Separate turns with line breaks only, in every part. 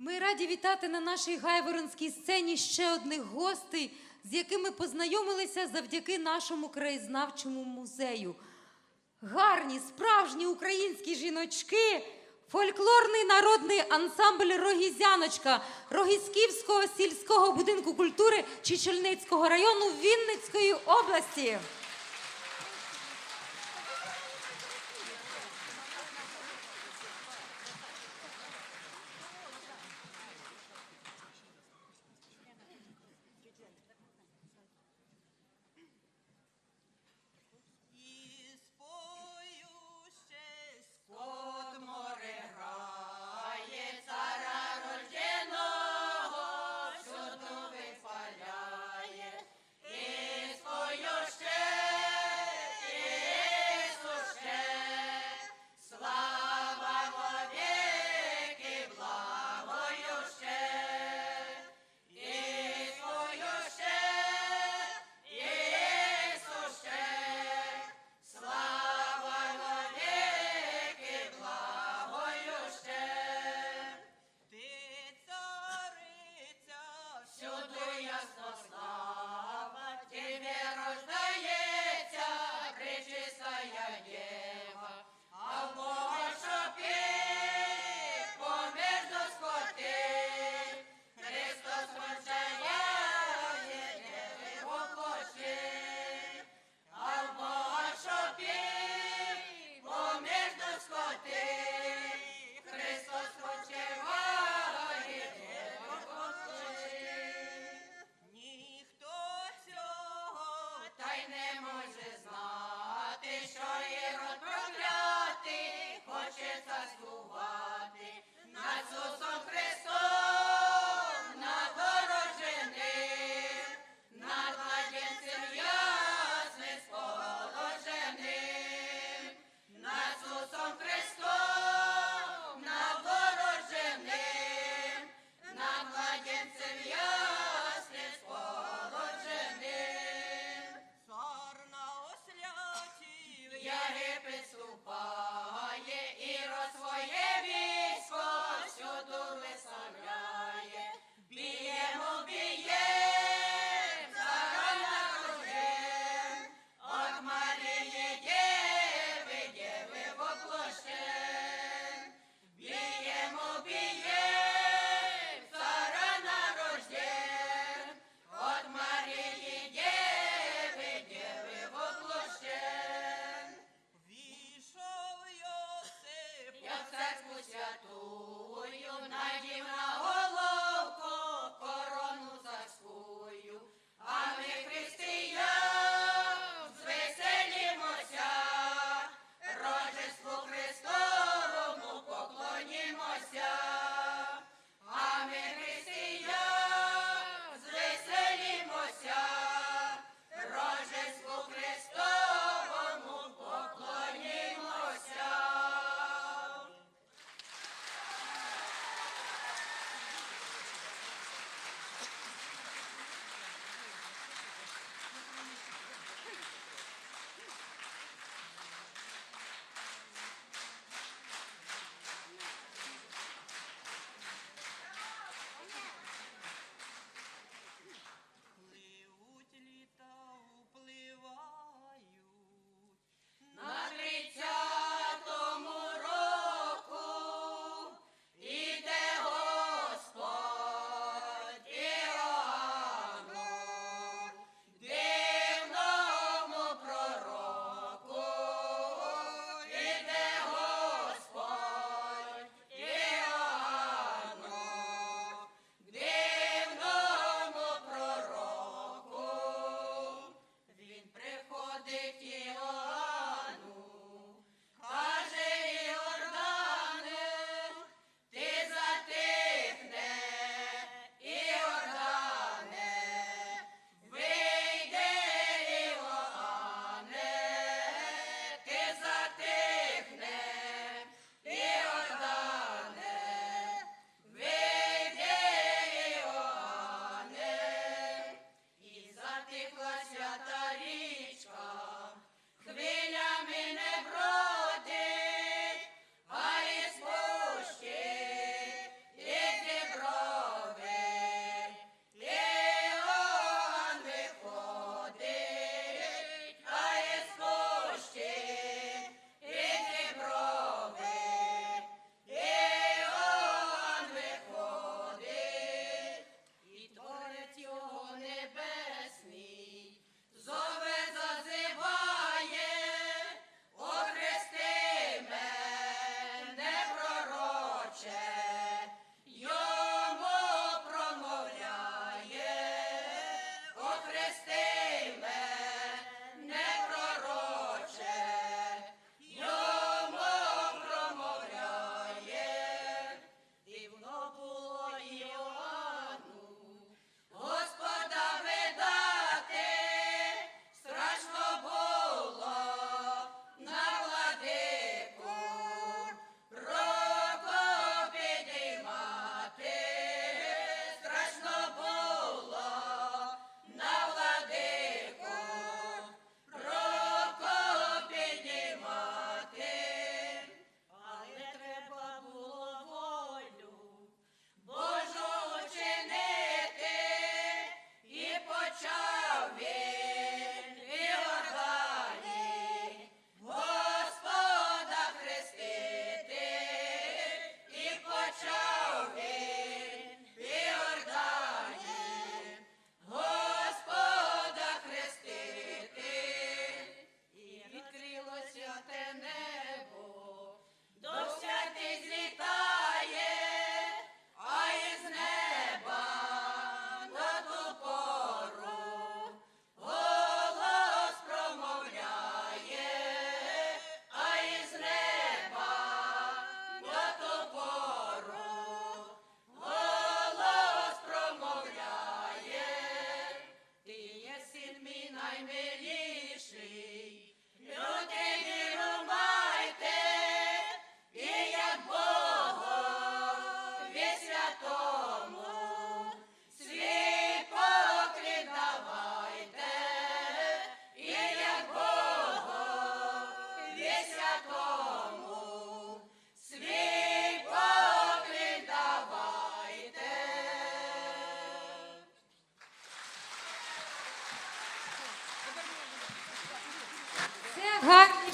Ми раді вітати на нашій гайворонській сцені ще одних гостей, з якими познайомилися завдяки нашому краєзнавчому музею. Гарні, справжні українські жіночки, фольклорний народний ансамбль Рогізяночка Рогізьківського сільського будинку культури Чечельницького району Вінницької області.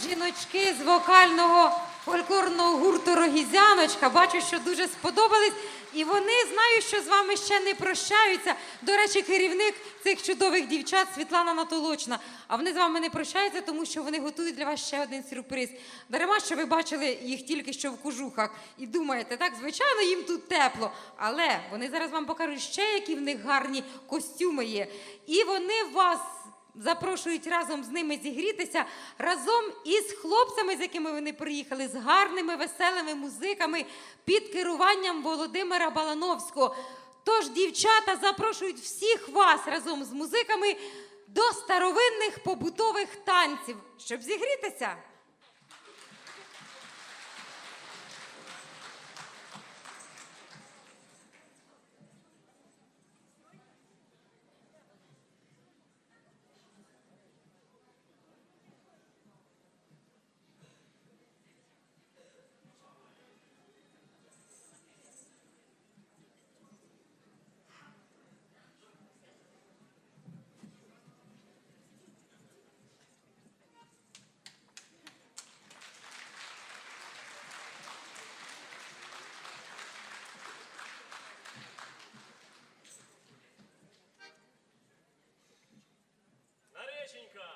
Жіночки з вокального фольклорного гурту Рогізяночка. Бачу, що дуже сподобались. І вони знаю, що з вами ще не прощаються. До речі, керівник цих чудових дівчат Світлана Натолочна. А вони з вами не прощаються, тому що вони готують для вас ще один сюрприз. Дарема, що ви бачили їх тільки що в кожухах і думаєте, так, звичайно, їм тут тепло. Але вони зараз вам покажуть ще, які в них гарні костюми є. І вони вас запрошують разом з ними зігрітися разом із хлопцями, з якими вони приїхали, з гарними веселими музиками під керуванням Володимира Балановського. Тож дівчата запрошують всіх вас разом з музиками до старовинних побутових танців, щоб зігрітися.
Нареченька!